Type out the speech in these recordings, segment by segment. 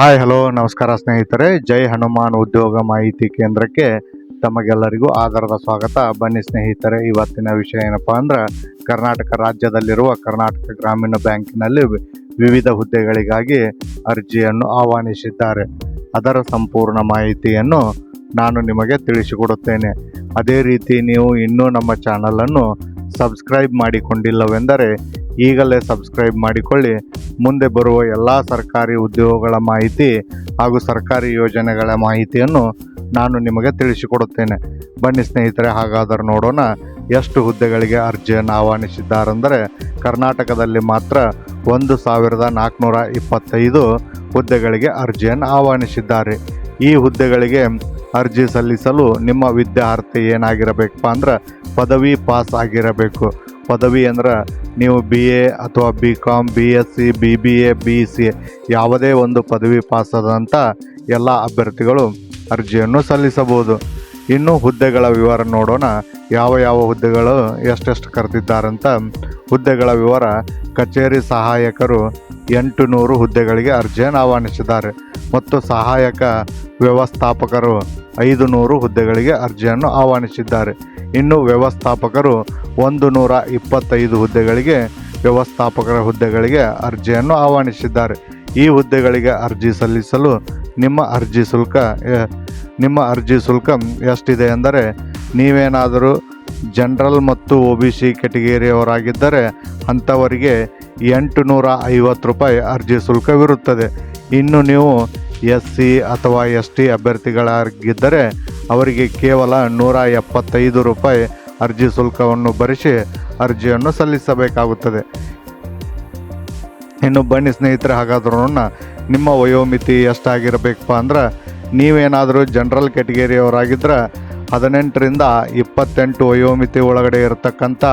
Hi hello ನಮಸ್ಕಾರ ಸ್ನೇಹಿತರೆ. ಜೈ ಹನುಮಾನ್ ಉದ್ಯೋಗ ಮಾಹಿತಿ ಕೇಂದ್ರಕ್ಕೆ ತಮಗೆಲ್ಲರಿಗೂ ಆಧಾರದ ಸ್ವಾಗತ. ಬನ್ನಿ ಸ್ನೇಹಿತರೆ, ಇವತ್ತಿನ ವಿಷಯ ಏನಪ್ಪ ಅಂದ್ರೆ, ಕರ್ನಾಟಕ ರಾಜ್ಯದಲ್ಲಿರುವ ಕರ್ನಾಟಕ ಗ್ರಾಮೀಣ ಬ್ಯಾಂಕಿನಲ್ಲಿ ವಿವಿಧ ಹುದ್ದೆಗಳಿಗಾಗಿ ಅರ್ಜಿಯನ್ನು ಆಹ್ವಾನಿಸಿದ್ದಾರೆ. ಅದರ ಸಂಪೂರ್ಣ ಮಾಹಿತಿಯನ್ನು ನಾನು ನಿಮಗೆ ತಿಳಿಸಿಕೊಡುತ್ತೇನೆ. ಅದೇ ರೀತಿ ನೀವು ಇನ್ನೂ ನಮ್ಮ ಚಾನಲನ್ನು ಸಬ್ಸ್ಕ್ರೈಬ್ ಮಾಡಿಕೊಂಡಿಲ್ಲವೆಂದರೆ ಈಗಲೇ ಸಬ್ಸ್ಕ್ರೈಬ್ ಮಾಡಿಕೊಳ್ಳಿ. ಮುಂದೆ ಬರುವ ಎಲ್ಲ ಸರ್ಕಾರಿ ಉದ್ಯೋಗಗಳ ಮಾಹಿತಿ ಹಾಗೂ ಸರ್ಕಾರಿ ಯೋಜನೆಗಳ ಮಾಹಿತಿಯನ್ನು ನಾನು ನಿಮಗೆ ತಿಳಿಸಿಕೊಡುತ್ತೇನೆ. ಬನ್ನಿ ಸ್ನೇಹಿತರೆ, ಹಾಗಾದರೆ ನೋಡೋಣ ಎಷ್ಟು ಹುದ್ದೆಗಳಿಗೆ ಅರ್ಜಿಯನ್ನು ಆಹ್ವಾನಿಸಿದ್ದಾರೆಂದರೆ, ಕರ್ನಾಟಕದಲ್ಲಿ ಮಾತ್ರ ಒಂದು ಸಾವಿರದ ನಾಲ್ಕುನೂರ ಇಪ್ಪತ್ತೈದು ಹುದ್ದೆಗಳಿಗೆ ಅರ್ಜಿಯನ್ನು ಆಹ್ವಾನಿಸಿದ್ದಾರೆ. ಈ ಹುದ್ದೆಗಳಿಗೆ ಅರ್ಜಿ ಸಲ್ಲಿಸಲು ನಿಮ್ಮ ವಿದ್ಯಾರ್ಥಿ ಏನಾಗಿರಬೇಕಪ್ಪ ಅಂದ್ರೆ ಪದವಿ ಪಾಸ್ ಆಗಿರಬೇಕು. ಪದವಿ ಅಂದ್ರೆ ನೀವು ಬಿ ಎ ಅಥವಾ B com B S C B B A B C ಯಾವುದೇ ಒಂದು ಪದವಿ ಪಾಸಾದಂಥ ಎಲ್ಲ ಅಭ್ಯರ್ಥಿಗಳು ಅರ್ಜಿಯನ್ನು ಸಲ್ಲಿಸಬಹುದು. ಇನ್ನು ಹುದ್ದೆಗಳ ವಿವರ ನೋಡೋಣ. ಯಾವ ಯಾವ ಹುದ್ದೆಗಳು ಎಷ್ಟೆಷ್ಟು ಕರೆದಿದ್ದಾರಂತ ಹುದ್ದೆಗಳ ವಿವರ ಕಚೇರಿ ಸಹಾಯಕರು ಎಂಟು ನೂರು ಹುದ್ದೆಗಳಿಗೆ ಅರ್ಜಿಯನ್ನು ಆಹ್ವಾನಿಸಿದ್ದಾರೆ. ಮತ್ತು ಸಹಾಯಕ ವ್ಯವಸ್ಥಾಪಕರು ಐದು ನೂರು ಹುದ್ದೆಗಳಿಗೆ ಅರ್ಜಿಯನ್ನು ಆಹ್ವಾನಿಸಿದ್ದಾರೆ. ಇನ್ನು ವ್ಯವಸ್ಥಾಪಕರು ಒಂದು ನೂರ ಇಪ್ಪತ್ತೈದು ಹುದ್ದೆಗಳಿಗೆ ವ್ಯವಸ್ಥಾಪಕರ ಹುದ್ದೆಗಳಿಗೆ ಅರ್ಜಿಯನ್ನು ಆಹ್ವಾನಿಸಿದ್ದಾರೆ. ಈ ಹುದ್ದೆಗಳಿಗೆ ಅರ್ಜಿ ಸಲ್ಲಿಸಲು ನಿಮ್ಮ ಅರ್ಜಿ ಶುಲ್ಕ ನಿಮ್ಮ ಅರ್ಜಿ ಶುಲ್ಕ ಎಷ್ಟಿದೆ ಎಂದರೆ ನೀವೇನಾದರೂ ಜನರಲ್ ಮತ್ತು ಒ ಬಿ ಸಿ ಕೆಟಗರಿಯವರಾಗಿದ್ದರೆ ಅಂಥವರಿಗೆ ಎಂಟು ನೂರ ಐವತ್ತು ರೂಪಾಯಿ ಅರ್ಜಿ ಶುಲ್ಕವಿರುತ್ತದೆ. ಇನ್ನು ನೀವು ಎಸ್ ಸಿ ಅಥವಾ ಎಸ್ ಟಿ ಅಭ್ಯರ್ಥಿಗಳಾಗಿದ್ದರೆ ಅವರಿಗೆ ಕೇವಲ ನೂರ ಎಪ್ಪತ್ತೈದು ರೂಪಾಯಿ ಅರ್ಜಿ ಶುಲ್ಕವನ್ನು ಭರಿಸಿ ಅರ್ಜಿಯನ್ನು ಸಲ್ಲಿಸಬೇಕಾಗುತ್ತದೆ. ಇನ್ನು ಬನ್ನಿ ಸ್ನೇಹಿತರೆ, ಹಾಗಾದ್ರೂ ನಿಮ್ಮ ವಯೋಮಿತಿ ಎಷ್ಟಾಗಿರಬೇಕಪ್ಪ ಅಂದ್ರೆ ನೀವೇನಾದರೂ ಜನರಲ್ ಕೆಟಗರಿಯವರಾಗಿದ್ದರೆ ಹದಿನೆಂಟರಿಂದ ಇಪ್ಪತ್ತೆಂಟು ವಯೋಮಿತಿ ಒಳಗಡೆ ಇರತಕ್ಕಂಥ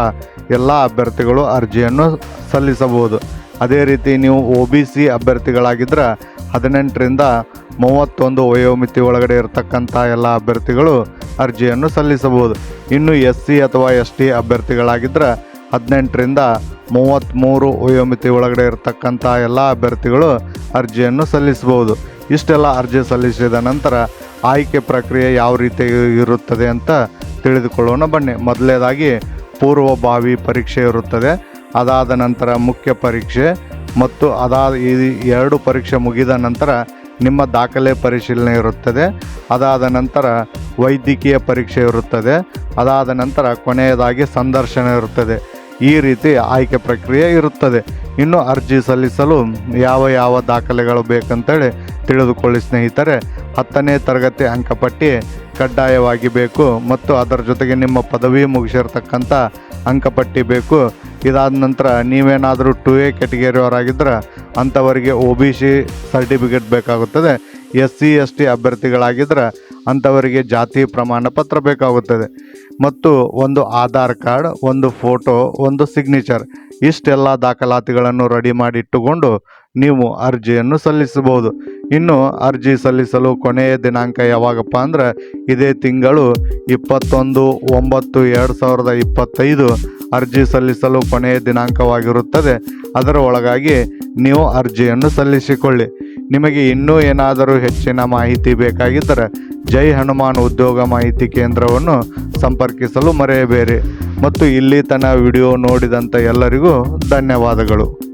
ಎಲ್ಲ ಅಭ್ಯರ್ಥಿಗಳು ಅರ್ಜಿಯನ್ನು ಸಲ್ಲಿಸಬಹುದು. ಅದೇ ರೀತಿ ನೀವು ಒ ಬಿ ಸಿ ಅಭ್ಯರ್ಥಿಗಳಾಗಿದ್ದರೆ ಹದಿನೆಂಟರಿಂದ ಮೂವತ್ತೊಂದು ವಯೋಮಿತಿ ಒಳಗಡೆ ಇರತಕ್ಕಂಥ ಎಲ್ಲ ಅಭ್ಯರ್ಥಿಗಳು ಅರ್ಜಿಯನ್ನು ಸಲ್ಲಿಸಬಹುದು. ಇನ್ನು ಎಸ್ ಸಿ ಅಥವಾ ಎಸ್ ಟಿ ಅಭ್ಯರ್ಥಿಗಳಾಗಿದ್ದರೆ ಹದಿನೆಂಟರಿಂದ ಮೂವತ್ತ್ಮೂರು ವಯೋಮಿತಿ ಒಳಗಡೆ ಇರತಕ್ಕಂಥ ಎಲ್ಲ ಅಭ್ಯರ್ಥಿಗಳು ಅರ್ಜಿಯನ್ನು ಸಲ್ಲಿಸಬಹುದು. ಇಷ್ಟೆಲ್ಲ ಅರ್ಜಿ ಸಲ್ಲಿಸಿದ ನಂತರ ಆಯ್ಕೆ ಪ್ರಕ್ರಿಯೆ ಯಾವ ರೀತಿ ಇರುತ್ತದೆ ಅಂತ ತಿಳಿದುಕೊಳ್ಳೋಣ ಬನ್ನಿ. ಮೊದಲನೇದಾಗಿ ಪೂರ್ವಭಾವಿ ಪರೀಕ್ಷೆ ಇರುತ್ತದೆ. ಅದಾದ ನಂತರ ಮುಖ್ಯ ಪರೀಕ್ಷೆ ಮತ್ತು ಅದಾದ ಈ ಎರಡು ಪರೀಕ್ಷೆ ಮುಗಿದ ನಂತರ ನಿಮ್ಮ ದಾಖಲೆ ಪರಿಶೀಲನೆ ಇರುತ್ತದೆ. ಅದಾದ ನಂತರ ವೈದ್ಯಕೀಯ ಪರೀಕ್ಷೆ ಇರುತ್ತದೆ. ಅದಾದ ನಂತರ ಕೊನೆಯದಾಗಿ ಸಂದರ್ಶನ ಇರುತ್ತದೆ. ಈ ರೀತಿ ಆಯ್ಕೆ ಪ್ರಕ್ರಿಯೆ ಇರುತ್ತದೆ. ಇನ್ನು ಅರ್ಜಿ ಸಲ್ಲಿಸಲು ಯಾವ ಯಾವ ದಾಖಲೆಗಳು ಬೇಕಂತೇಳಿ ತಿಳಿದುಕೊಳ್ಳಿ ಸ್ನೇಹಿತರೆ. ಹತ್ತನೇ ತರಗತಿ ಅಂಕಪಟ್ಟಿ ಕಡ್ಡಾಯವಾಗಿ ಬೇಕು ಮತ್ತು ಅದರ ಜೊತೆಗೆ ನಿಮ್ಮ ಪದವಿ ಮುಗಿಸಿರ್ತಕ್ಕಂಥ ಅಂಕಪಟ್ಟಿ ಬೇಕು. ಇದಾದ ನಂತರ ನೀವೇನಾದರೂ ಟು ಎ ಕೆಟಗರಿಯವರಾಗಿದ್ದರೆ ಅಂಥವರಿಗೆ ಒ ಬಿ ಸಿ ಸರ್ಟಿಫಿಕೇಟ್ ಬೇಕಾಗುತ್ತದೆ. ಎಸ್ ಸಿ ಎಸ್ ಟಿ ಅಭ್ಯರ್ಥಿಗಳಾಗಿದ್ದರೆ ಅಂಥವರಿಗೆ ಜಾತಿ ಪ್ರಮಾಣ ಪತ್ರ ಬೇಕಾಗುತ್ತದೆ. ಮತ್ತು ಒಂದು ಆಧಾರ್ ಕಾರ್ಡ್, ಒಂದು ಫೋಟೋ, ಒಂದು ಸಿಗ್ನೇಚರ್ ಇಷ್ಟೆಲ್ಲ ದಾಖಲಾತಿಗಳನ್ನು ರೆಡಿ ಮಾಡಿಟ್ಟುಕೊಂಡು ನೀವು ಅರ್ಜಿಯನ್ನು ಸಲ್ಲಿಸಬಹುದು. ಇನ್ನು ಅರ್ಜಿ ಸಲ್ಲಿಸಲು ಕೊನೆಯ ದಿನಾಂಕ ಯಾವಾಗಪ್ಪ ಅಂದ್ರೆ ಇದೇ ತಿಂಗಳು ಇಪ್ಪತ್ತೊಂದು ಒಂಬತ್ತು ಎರಡು ಸಾವಿರದ ಇಪ್ಪತ್ತೈದು ಅರ್ಜಿ ಸಲ್ಲಿಸಲು ಕೊನೆಯ ದಿನಾಂಕವಾಗಿರುತ್ತದೆ. ಅದರ ಒಳಗಾಗಿ ನೀವು ಅರ್ಜಿಯನ್ನು ಸಲ್ಲಿಸಿಕೊಳ್ಳಿ. ನಿಮಗೆ ಇನ್ನೂ ಏನಾದರೂ ಹೆಚ್ಚಿನ ಮಾಹಿತಿ ಬೇಕಾಗಿದ್ದರೆ ಜೈ ಹನುಮಾನ್ ಉದ್ಯೋಗ ಮಾಹಿತಿ ಕೇಂದ್ರವನ್ನು ಸಂಪರ್ಕಿಸಲು ಮರೆಯಬೇಡಿ. ಮತ್ತು ಇಲ್ಲಿ ತನ್ನ ವಿಡಿಯೋ ನೋಡಿದಂಥ ಎಲ್ಲರಿಗೂ ಧನ್ಯವಾದಗಳು.